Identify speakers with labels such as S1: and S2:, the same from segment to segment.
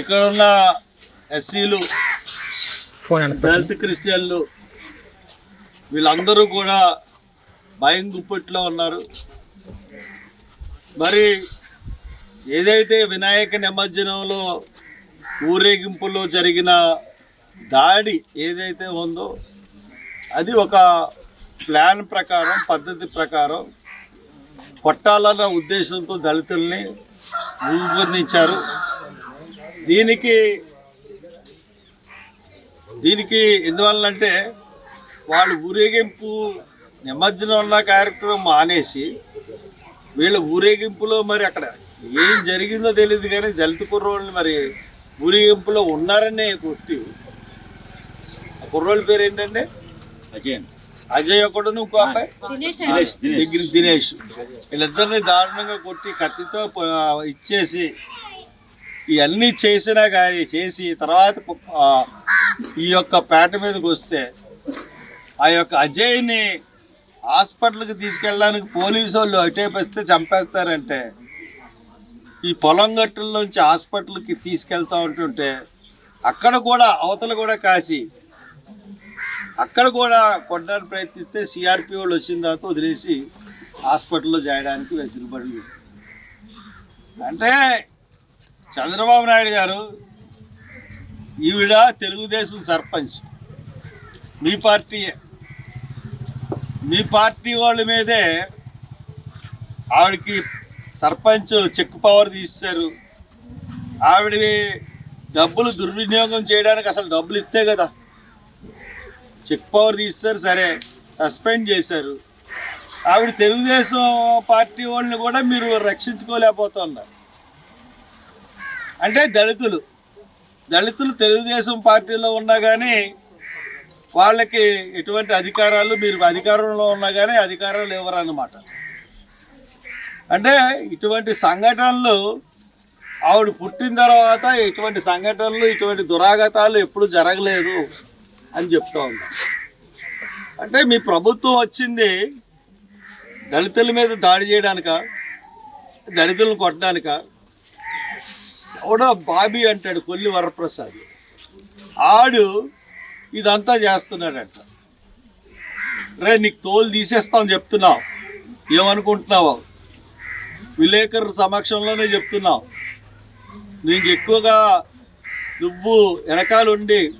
S1: ఇక్కడ ఉన్న ఎస్సీలు దళిత క్రిస్టియన్లు వీళ్ళందరూ కూడా భయం గుప్పట్లో ఉన్నారు. మరి ఏదైతే వినాయక నిమజ్జనంలో ఊరేగింపులో జరిగిన దాడి ఏదైతే ఉందో అది ఒక ప్లాన్ ప్రకారం పద్ధతి ప్రకారం కొట్టాలన్న ఉద్దేశంతో దళితుల్ని రూపొందించారు. దీనికి దీనికి ఎందువల్లంటే వాళ్ళు ఊరేగింపు నిమజ్జనం ఉన్న కార్యక్రమం మానేసి వీళ్ళ ఊరేగింపులో మరి అక్కడ ఏం జరిగిందో తెలియదు కానీ దళిత కుర్రోళ్ళు మరి ఊరేగింపులో ఉన్నారనే కొట్టి ఆ కుర్రోళ్ళ పేరు ఏంటంటే
S2: అజయ్
S1: అజయ్ ఒకడు ఇంకో అబ్బాయి
S2: దినేష్ దినేష్
S1: దగ్గర దినేష్. వీళ్ళిద్దరిని దారుణంగా కొట్టి కత్తితో ఇచ్చేసి ఇవన్నీ చేసినా కానీ చేసి తర్వాత ఈ యొక్క పేట మీదకి వస్తే ఆ యొక్క అజయ్ని హాస్పిటల్కి తీసుకెళ్ళడానికి పోలీసు వాళ్ళు అటేపిస్తే చంపేస్తారంటే ఈ పొలం గట్టుల్లోంచి హాస్పిటల్కి తీసుకెళ్తా ఉంటుంటే అక్కడ కూడా అవతల కూడా కాసి అక్కడ కూడా కొట్టడానికి ప్రయత్నిస్తే సిఆర్పి వాళ్ళు వచ్చిన తర్వాత వదిలేసి హాస్పిటల్లో చేయడానికి వెసులుబడి అంటే చంద్రబాబు నాయుడు గారు ఈవిడ తెలుగుదేశం సర్పంచ్. మీ పార్టీయే. మీ పార్టీ వాళ్ళ మీదే ఆవిడకి సర్పంచ్ చెక్ పవర్ తీశారు. ఆవిడవి డబ్బులు దుర్వినియోగం చేయడానికి అసలు డబ్బులు ఇస్తే కదా. చెక్ పవర్ తీస్తారు సరే సస్పెండ్ చేశారు. ఆవిడ తెలుగుదేశం పార్టీ వాళ్ళని కూడా మీరు రక్షించుకోలేకపోతున్నారు. అంటే దళితులు. దళితులు తెలుగుదేశం పార్టీలో ఉన్నా కానీ వాళ్ళకి ఎటువంటి అధికారాలు మీరు అధికారంలో ఉన్నా కానీ అధికారాలు ఇవ్వరు అన్నమాట అంటే ఇటువంటి సంఘటనలు ఆవిడ పుట్టిన తర్వాత ఇటువంటి సంఘటనలు ఇటువంటి దురాగతాలు ఎప్పుడు జరగలేదు అని చెప్తా ఉన్నా. అంటే మీ ప్రభుత్వం వచ్చింది దళితుల మీద దాడి చేయడానిక? దళితులను కొట్టడానిక? కూడా బాబీ అంటాడు కొల్లి వరప్రసాద్. ఆడు ఇదంతా చేస్తున్నాడంట. రే నీకు తోలు తీసేస్తాం చెప్తున్నావు. ఏమనుకుంటున్నావు? విలేకరు సమక్షంలోనే చెప్తున్నావు. నీకు ఎక్కువగా నువ్వు వెనకాలండి.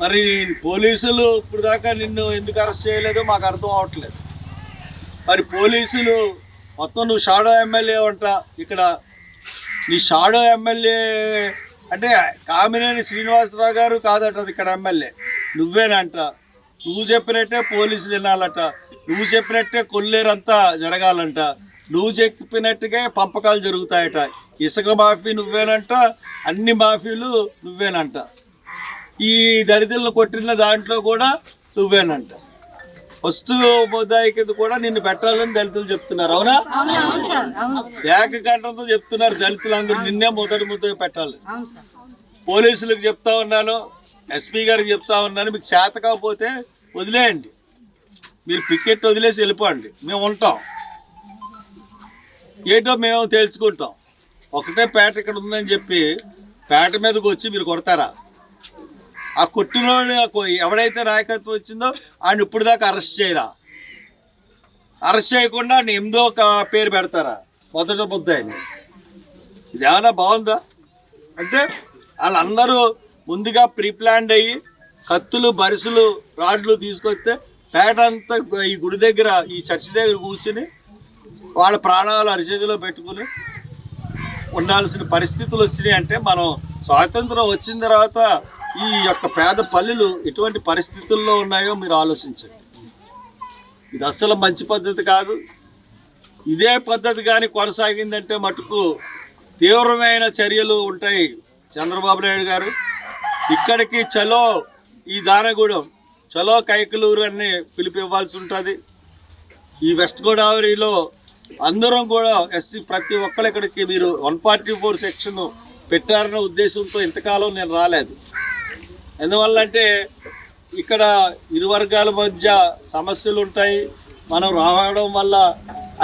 S1: మరి పోలీసులు ఇప్పుడు దాకా నిన్ను ఎందుకు అరెస్ట్ చేయలేదో మాకు అర్థం అవట్లేదు. మరి పోలీసులు మొత్తం నువ్వు షాడో ఎమ్మెల్యే అంట. ఇక్కడ ఈ షాడో ఎమ్మెల్యే అంటే కామినేని శ్రీనివాసరావు గారు కాదట ఇక్కడ ఎమ్మెల్యే. నువ్వేనంట. నువ్వు చెప్పినట్టే పోలీసులు వినాలట. నువ్వు చెప్పినట్టే కొల్లేరంతా జరగాలంట. నువ్వు చెప్పినట్టుగా పంపకాలు జరుగుతాయట. ఇసుక మాఫీ నువ్వేనంట అన్ని మాఫీలు నువ్వేనంట. ఈ దళితులను కొట్టిన దాంట్లో కూడా నువ్వేనంట. ఫస్ట్ కింద కూడా నిన్ను పెట్టాలని దళితులు చెప్తున్నారు అవునా? ఏకకంఠంతో చెప్తున్నారు దళితులందరూ నిన్నే మొదటి ముద్ద పెట్టాలి. పోలీసులకు చెప్తా ఉన్నాను ఎస్పీ గారికి చెప్తా ఉన్నాను మీకు చేత కాకపోతే వదిలేయండి. మీరు పికెట్ వదిలేసి వెళ్ళిపోండి మేము ఉంటాం. ఏంటో మేము తేల్చుకుంటాం. ఒకటే పేట ఇక్కడ ఉందని చెప్పి పేట మీదకి వచ్చి మీరు కొడతారా? ఆ కొట్టినోడు ఎవడైతే నాయకత్వం వచ్చిందో ఆయన ఇప్పుడు దాకా అరెస్ట్ చేయరా? అరెస్ట్ చేయకుండా ఆయన ఎనిమిదో ఒక పేరు పెడతారా? మొదట ముద్దాయిని ఇది ఏమైనా బాగుందా? అంటే వాళ్ళందరూ ముందుగా ప్రీప్లాన్డ్ అయ్యి కత్తులు బరిసులు రాడ్లు తీసుకొస్తే పేట అంతా ఈ గుడి దగ్గర ఈ చర్చి దగ్గర కూర్చుని వాళ్ళ ప్రాణాలు అరిచేతిలో పెట్టుకుని ఉండాల్సిన పరిస్థితులు వచ్చినాయి అంటే మనం స్వాతంత్రం వచ్చిన తర్వాత ఈ యొక్క పేద పల్లెలు ఎటువంటి పరిస్థితుల్లో ఉన్నాయో మీరు ఆలోచించండి. ఇది అస్సలు మంచి పద్ధతి కాదు. ఇదే పద్ధతి కానీ కొనసాగిందంటే మటుకు తీవ్రమైన చర్యలు ఉంటాయి చంద్రబాబు నాయుడు గారు. ఇక్కడికి చలో ఈ దానగూడెం చలో కైకలూరు అని పిలిపివ్వాల్సి ఉంటుంది. ఈ వెస్ట్ గోదావరిలో అందరం కూడా ఎస్సీ ప్రతి ఒక్కరు ఇక్కడికి మీరు వన్ ఫార్టీ ఫోర్ సెక్షన్ పెట్టారనే ఉద్దేశంతో ఇంతకాలం నేను రాలేదు. ఎందువల్ల అంటే ఇక్కడ ఇరు వర్గాల మధ్య సమస్యలు ఉంటాయి. మనం రావడం వల్ల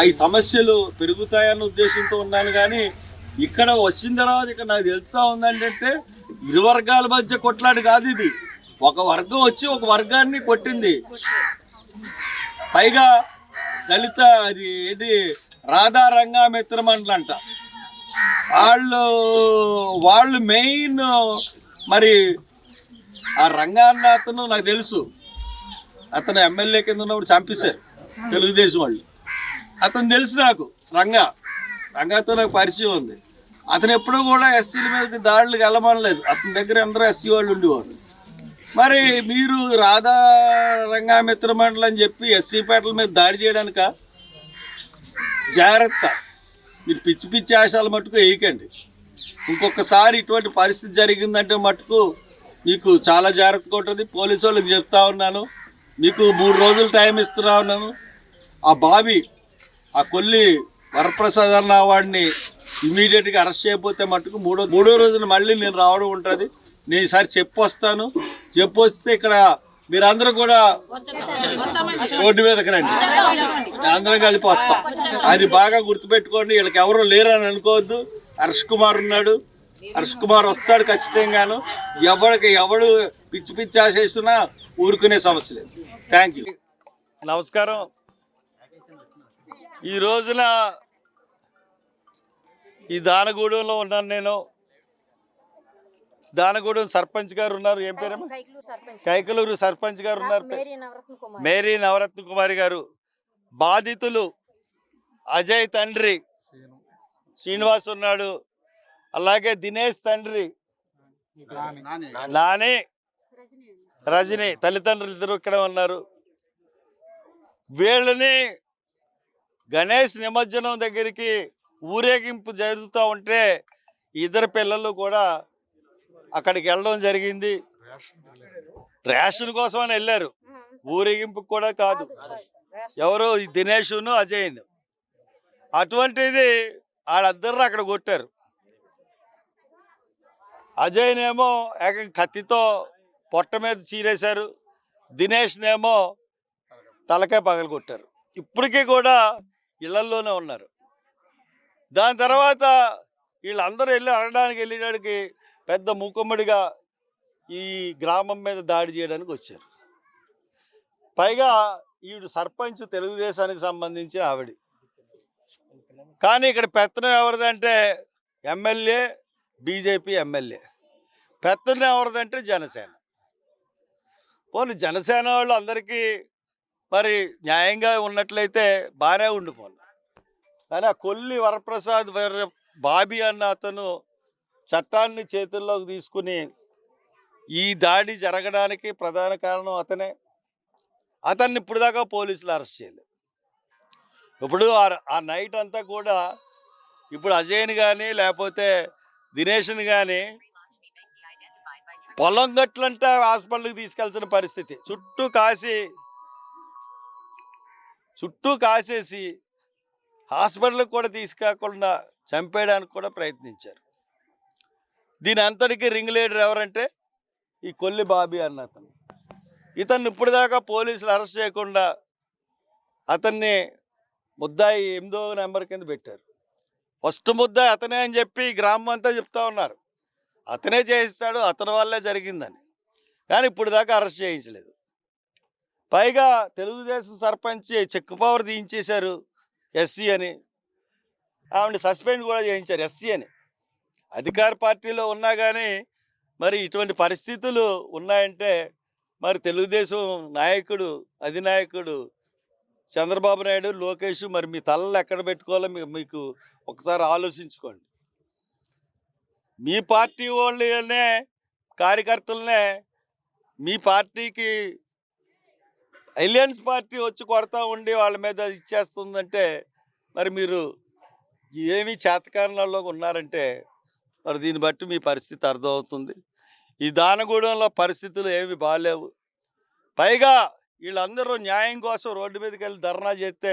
S1: అవి సమస్యలు పెరుగుతాయన్న ఉద్దేశంతో ఉన్నాను కానీ ఇక్కడ వచ్చిన తర్వాత ఇక్కడ నాకు తెలుస్తూ ఉందంటే ఇరు వర్గాల మధ్య కొట్లాడు కాదు ఇది. ఒక వర్గం వచ్చి ఒక వర్గాన్ని కొట్టింది. పైగా దళిత అది ఏంటి రాధా రంగామిత్రం మిత్రమండలి అంట. వాళ్ళు వాళ్ళు మెయిన్ మరి ఆ రంగాన్న అతను నాకు తెలుసు. అతను ఎమ్మెల్యే కింద ఉన్నప్పుడు చంపేశారు తెలుగుదేశం వాళ్ళు. అతను తెలుసు నాకు రంగా. రంగాతో నాకు పరిచయం ఉంది. అతను ఎప్పుడూ కూడా ఎస్సీల మీద దాడులకు వెళ్ళమనలేదు. అతని దగ్గర అందరూ ఎస్సీ వాళ్ళు ఉండేవారు. మరి మీరు రాధా రంగా మిత్ర మండలి అని చెప్పి ఎస్సీ పేటల మీద దాడి చేయడానిక? జాగ్రత్త. మీరు పిచ్చి పిచ్చి ఆశాలు మట్టుకు వేయకండి. ఇంకొకసారి ఇటువంటి పరిస్థితి జరిగిందంటే మట్టుకు మీకు చాలా జాగ్రత్తగా ఉంటుంది. పోలీసు వాళ్ళకి చెప్తా ఉన్నాను. మీకు మూడు రోజులు టైం ఇస్తున్నా ఉన్నాను. ఆ బావి ఆ కొల్లి వరప్రసాద్ అన్న వాడిని ఇమీడియట్గా అరెస్ట్ చేయకపోతే మట్టుకు మూడో మూడో రోజున మళ్ళీ నేను రావడం ఉంటుంది. నేను ఈసారి చెప్పొస్తాను. చెప్పు వస్తే ఇక్కడ మీరందరూ కూడా రోడ్డు మీదకి రండి. అందరం కలిపి వస్తాం. అది బాగా గుర్తుపెట్టుకోండి. వీళ్ళకి ఎవరు లేరని అనుకోవద్దు. హర్ష్ కుమార్ ఉన్నాడు. హర్ష్ కుమార్ వస్తాడు ఖచ్చితంగాను. ఎవరికి ఎవడు పిచ్చి పిచ్చి ఆశిస్తున్నా ఊరుకునే సమస్య లేదు. థ్యాంక్ యూ నమస్కారం. ఈ రోజున ఈ దానగూడెంలో ఉన్నాను నేను. దానగూడెం సర్పంచ్ గారు ఉన్నారు. ఏం పేరమ్మా?
S3: కైకలూరు సర్పంచ్.
S1: గారు ఉన్నారు.
S3: మేరీ నవరత్న కుమార్.
S1: మేరీ నవరత్న కుమారి గారు. బాధితులు అజయ్ తండ్రి. శ్రీనివాస్ ఉన్నాడు. అలాగే దినేష్ తండ్రి. నాని. రజని తల్లిదండ్రులు ఇద్దరు ఇక్కడ ఉన్నారు. వీళ్ళని గణేష్ నిమజ్జనం దగ్గరికి ఊరేగింపు జరుగుతూ ఉంటే ఇద్దరు పిల్లలు కూడా అక్కడికి వెళ్ళడం జరిగింది. రేషన్ కోసం అని వెళ్ళారు. ఊరేగింపు కూడా కాదు. ఎవరు? ఈ దినేషును అజయ్ను. అటువంటిది వాళ్ళిద్దరు అక్కడ కొట్టారు. అజయ్నేమో ఏకంగా కత్తితో పొట్ట మీద చీరేశారు. దినేష్నేమో తలకాయ పగలగొట్టారు ఇప్పటికీ కూడా ఇళ్ళల్లోనే ఉన్నారు. దాని తర్వాత వీళ్ళందరూ వెళ్ళి అడగడానికి వెళ్ళేటానికి పెద్ద మూకుమ్మడిగా ఈ గ్రామం మీద దాడి చేయడానికి వచ్చారు. పైగా ఈవిడ సర్పంచ్ తెలుగుదేశానికి సంబంధించి ఆవిడ. కానీ ఇక్కడ పెత్తనం ఎవరిదంటే ఎమ్మెల్యే బీజేపీ ఎమ్మెల్యే. పెత్తనం ఎవరిదంటే జనసేన. పోనీ జనసేన వాళ్ళు అందరికీ మరి న్యాయంగా ఉన్నట్లయితే బాగానే ఉండిపోను కానీ ఆ కొల్లి వరప్రసాద్ బాబీ అన్న అతను చట్టాన్ని చేతుల్లోకి తీసుకుని ఈ దాడి జరగడానికి ప్రధాన కారణం అతనే. అతన్ని ఇప్పుడు దాకా పోలీసులు అరెస్ట్ చేయలేదు. ఇప్పుడు ఆ- ఆ నైట్ అంతా కూడా ఇప్పుడు అజయ్ని కానీ లేకపోతే దినేష్ని కానీ పొలం గట్లంటే హాస్పిటల్కి తీసుకెళ్సిన పరిస్థితి. చుట్టూ కాసి చుట్టూ కాసేసి హాస్పిటల్కి కూడా తీసుకాకుండా చంపేయడానికి కూడా ప్రయత్నించారు. దీని అంతటికి రింగ్ లీడర్ ఎవరంటే ఈ కొల్లి బాబీ అన్న అతను. ఇతన్ని ఇప్పటిదాకా పోలీసులు అరెస్ట్ చేయకుండా అతన్ని ముద్దాయి ఎనిమిదో నెంబర్ కింద పెట్టారు. ఫస్ట్ ముద్ద అతనే అని చెప్పి గ్రామం అంతా చెప్తా ఉన్నారు. అతనే చేయిస్తాడు అతని వల్లే జరిగిందని. కానీ ఇప్పుడు దాకా అరెస్ట్ చేయించలేదు. పైగా తెలుగుదేశం సర్పంచ్ చెక్ పవర్ తీయించేశారు ఎస్సీ అని. ఆవిడ సస్పెండ్ కూడా చేయించారు ఎస్సీ అని. అధికార పార్టీలో ఉన్నా కానీ మరి ఇటువంటి పరిస్థితులు ఉన్నాయంటే మరి తెలుగుదేశం నాయకుడు అధినాయకుడు చంద్రబాబు నాయుడు లోకేష్ మరి మీ తలలు ఎక్కడ పెట్టుకోవాలో మీకు ఒకసారి ఆలోచించుకోండి. మీ పార్టీ వాళ్ళనే కార్యకర్తలనే మీ పార్టీకి అలయన్స్ పార్టీ వచ్చి కొడతా ఉండి వాళ్ళ మీద ఇచ్చేస్తుందంటే మరి మీరు ఏమి చేతకారణాల్లో ఉన్నారంటే మరి దీన్ని బట్టి మీ పరిస్థితి అర్థమవుతుంది. ఈ దానగూడెంలో పరిస్థితులు ఏమి బాగాలేవు పైగా వీళ్ళందరూ న్యాయం కోసం రోడ్డు మీదకి వెళ్ళి ధర్నా చేస్తే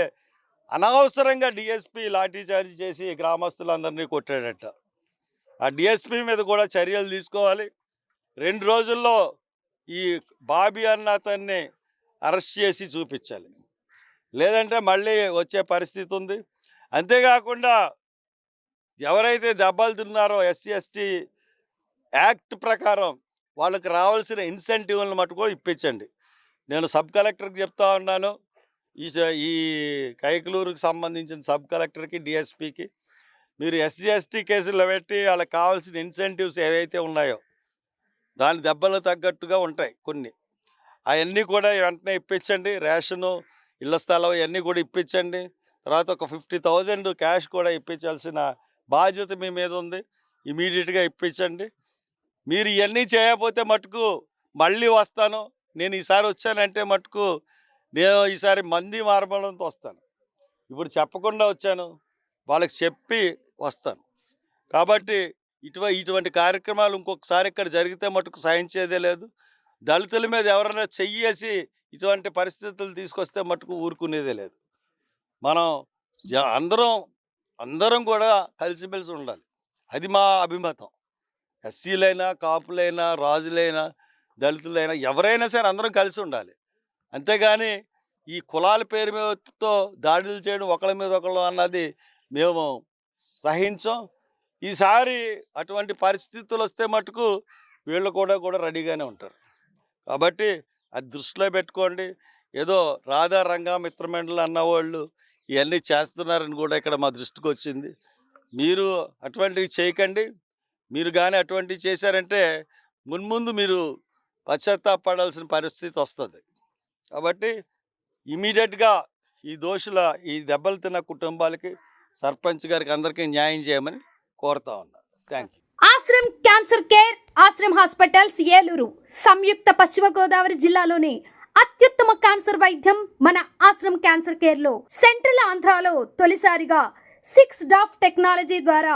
S1: అనవసరంగా డిఎస్పి లాఠీచార్జ్ చేసి గ్రామస్తులందరినీ కొట్టాడట. ఆ డిఎస్పీ మీద కూడా చర్యలు తీసుకోవాలి. రెండు రోజుల్లో ఈ బాబీ అన్న అతన్ని అరెస్ట్ చేసి చూపించాలి. లేదంటే మళ్ళీ వచ్చే పరిస్థితి ఉంది. అంతేకాకుండా ఎవరైతే దెబ్బలు తిన్నారో ఎస్సీ ఎస్టీ యాక్ట్ ప్రకారం వాళ్ళకి రావాల్సిన ఇన్సెంటివ్లను మటుకు ఇప్పించండి. నేను సబ్ కలెక్టర్కి చెప్తా ఉన్నాను. ఈ ఈ కైకలూరుకి సంబంధించిన సబ్ కలెక్టర్కి డిఎస్పికి. మీరు ఎస్సీ ఎస్టీ కేసులు పెట్టి వాళ్ళకి కావాల్సిన ఇన్సెంటివ్స్ ఏవైతే ఉన్నాయో దాని దెబ్బలు తగ్గట్టుగా ఉంటాయి కొన్ని. అవన్నీ కూడా వెంటనే ఇప్పించండి. రేషను ఇళ్ళ స్థలం ఇవన్నీ కూడా ఇప్పించండి. తర్వాత ఒక ఫిఫ్టీ థౌజండ్ క్యాష్ కూడా ఇప్పించాల్సిన బాధ్యత మీ మీద ఉంది. ఇమీడియట్గా ఇప్పించండి. మీరు ఇవన్నీ చేయకపోతే మటుకు మళ్ళీ వస్తాను. నేను ఈసారి వచ్చానంటే మటుకు నేను ఈసారి మంది మార్బలంతో వస్తాను. ఇప్పుడు చెప్పకుండా వచ్చాను వాళ్ళకి చెప్పి వస్తాను. కాబట్టి ఇటువ ఇటువంటి కార్యక్రమాలు ఇంకొకసారి ఇక్కడ జరిగితే మటుకు సహించేదే లేదు. దళితుల మీద ఎవరైనా చెయ్యేసి ఇటువంటి పరిస్థితులు తీసుకొస్తే మటుకు ఊరుకునేదే లేదు. మనం అందరం అందరం కూడా కలిసిమెలిసి ఉండాలి. అది మా అభిమతం. ఎస్సీలైనా కాపులైనా రాజులైనా దళితులైనా ఎవరైనా సరే అందరం కలిసి ఉండాలి. అంతేగాని ఈ కులాల పేరు మీదతో దాడులు చేయడం ఒకళ్ళ మీద ఒకళ్ళు అన్నది మేము సహించం. ఈసారి అటువంటి పరిస్థితులు వస్తే మటుకు వీళ్ళు కూడా కూడా రెడీగానే ఉంటారు. కాబట్టి అది దృష్టిలో పెట్టుకోండి. ఏదో రాధా రంగా మిత్రమండలి అన్నవాళ్ళు ఇవన్నీ చేస్తున్నారని కూడా ఇక్కడ మా దృష్టికి వచ్చింది. మీరు అటువంటివి చేయకండి. మీరు కానీ అటువంటివి చేశారంటే మున్ముందు మీరు పశ్చాత్తాపడాల్సిన పరిస్థితి వస్తుంది. కాబట్టి ఇమీడియట్గా ఈ దోషుల ఈ దెబ్బలు తిన్న కుటుంబాలకి సర్పంచ్ గారికి అందరికీ న్యాయం చేయమని కోరుతా ఉన్నాను thank you
S3: Ashram cancer care Ashram hospitals Eluru సంయుక్త పశ్చిమ గోదావరి జిల్లాలోని అత్యుత్తమ క్యాన్సర్ వైద్యం మన ఆశ్రమ్ క్యాన్సర్ కేర్లో సెంట్రల్ ఆంధ్రాలో తొలిసారిగా సిక్స్ డాఫ్ టెక్నాలజీ ద్వారా